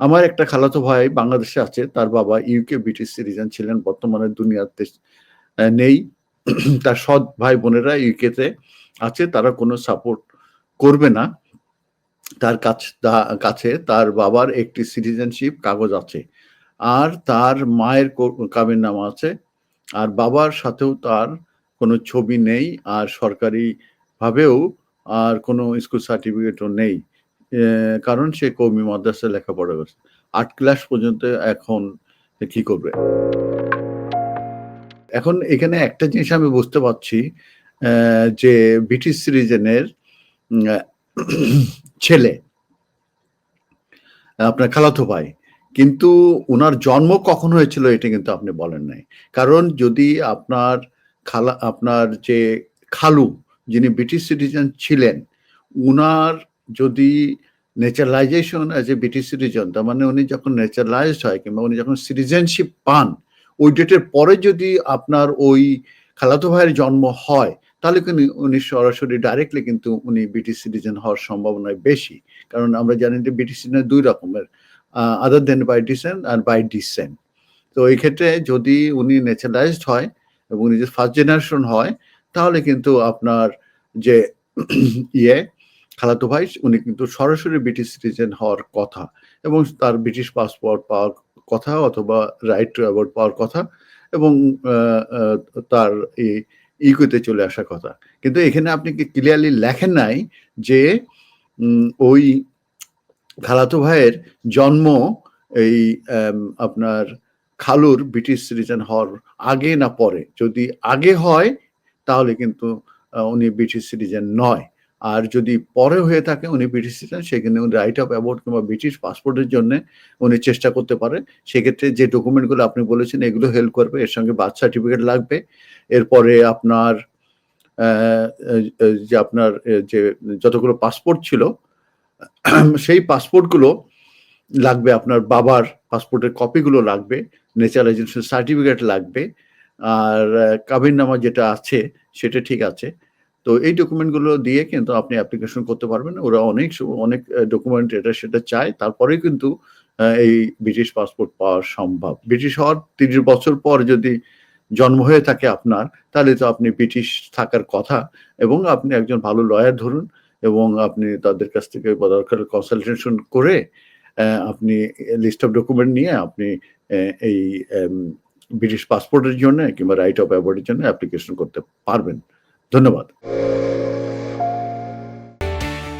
আমার একটা খালাতো ভাই বাংলাদেশে আছে। তার বাবা ইউকে ব্রিটিশ সিটিজেন ছিলেন। বর্তমানে দুনিয়াতে নেই। তার সৎ ভাই-বোনেরা ইউকেতে আছে। তারা কোনো সাপোর্ট করবে না। তার কাছ কাছে তার বাবার একটি সিটিজেনশিপ কাগজ আছে। আর তার মায়ের কো কাবিননামা আছে। আর বাবার সাথেও তার কোনো ছবি নেই। আর সরকারিভাবেও আর কোনো স্কুল সার্টিফিকেটও নেই। কারণ সে কওমি মাদ্রাসায় লেখাপড়া করছে। ৮ ক্লাস পর্যন্ত এখন কি করবে? এখন এখানে একটা জিনিস আমি বুঝতে পারছি যে ব্রিটিশ অ্যা ছেলে আপনার খালাতো ভাই। কিন্তু ওনার জন্ম কখন হয়েছিল এটা কিন্তু আপনি বলেন নাই। কারণ যদি আপনার খালা আপনার যে খালু যিনি ব্রিটিশ সিটিজেন ছিলেন, উনার যদি naturalisation as a British citizen তার মানে উনি যখন ন্যাচারালাইজড হয় কিংবা উনি যখন সিটিজেনশিপ পান, ওই ডেটের পরে যদি আপনার ওই খালাতো ভাইয়ের জন্ম হয়, তাহলে কিন্তু উনি সরাসরি ডাইরেক্টলি কিন্তু উনি ব্রিটিশ সিটিজেন হওয়ার সম্ভাবনাই বেশি। কারণ আমরা জানি যে ব্রিটিশ সিটিজেন ২ রকমের। আদার দেন বাই ডিসেন্ট আর বাই ডিসেন্ট। তো এই ক্ষেত্রে যদি উনি ন্যাচারালাইজড হয় এবং উনি যদি ফার্স্ট জেনারেশন হয়, তাহলে কিন্তু আপনার যে ইয়ে খালাতো ভাই, উনি কিন্তু সরাসরি ব্রিটিশ সিটিজেন হওয়ার কথা এবং তার ব্রিটিশ পাসপোর্ট পাওয়ার কথা অথবা রাইট টু অ্যাবর্ট পাওয়ার কথা এবং তার ই ইউকেতে চলে আসার কথা। কিন্তু এখানে আপনি কি ক্লিয়ারলি লেখেন নাই যে ওই খালাতো ভাইয়ের জন্ম এই আপনার খালুর ব্রিটিশ সিটিজেন হওয়ার আগে না পরে? যদি আগে হয়, তাহলে কিন্তু উনি ব্রিটিশ সিটিজেন নয়। আর যদি পরে হয়ে থাকে উনি ব্রিটিশ সিটিজেন সেখানে উনি রাইট অফ অ্যাবর্ট কিংবা ব্রিটিশ পাসপোর্টের জন্যে উনি চেষ্টা করতে পারে। সেক্ষেত্রে যে ডকুমেন্টগুলো আপনি বলেছেন, এগুলো হেল্প করবে। এর সঙ্গে বার্থ সার্টিফিকেট লাগবে। এরপরে আপনার যে আপনার যে যতগুলো পাসপোর্ট ছিল, সেই পাসপোর্টগুলো লাগবে আপনার বাবার পাসপোর্টের কপিগুলো লাগবে। ন্যাচারালাইজেশন সার্টিফিকেট লাগবে। আর কাবিননামা যেটা আছে, সেটা ঠিক আছে। তো এই ডকুমেন্টগুলো দিয়ে কিন্তু আপনি অ্যাপ্লিকেশন করতে পারবেন। ওরা অনেক অনেক ডকুমেন্ট এটা সেটা চায়। তারপরেই কিন্তু এই ব্রিটিশ পাসপোর্ট পাওয়া সম্ভব। ব্রিটিশ হওয়ার ৩০ বছর পর যদি জন্ম হয়ে থাকে আপনার, তাহলে তো আপনি ব্রিটিশ থাকার কথা এবং আপনি একজন ভালো লয়ার ধরুন এবং আপনি তাদের কাছ থেকে দরকার কনসালটেশন করে আপনি লিস্ট অফ ডকুমেন্ট নিয়ে আপনি এই ব্রিটিশ পাসপোর্টের জন্যে কিংবা রাইট অফ এর জন্য অ্যাপ্লিকেশন করতে পারবেন। ধন্যবাদ।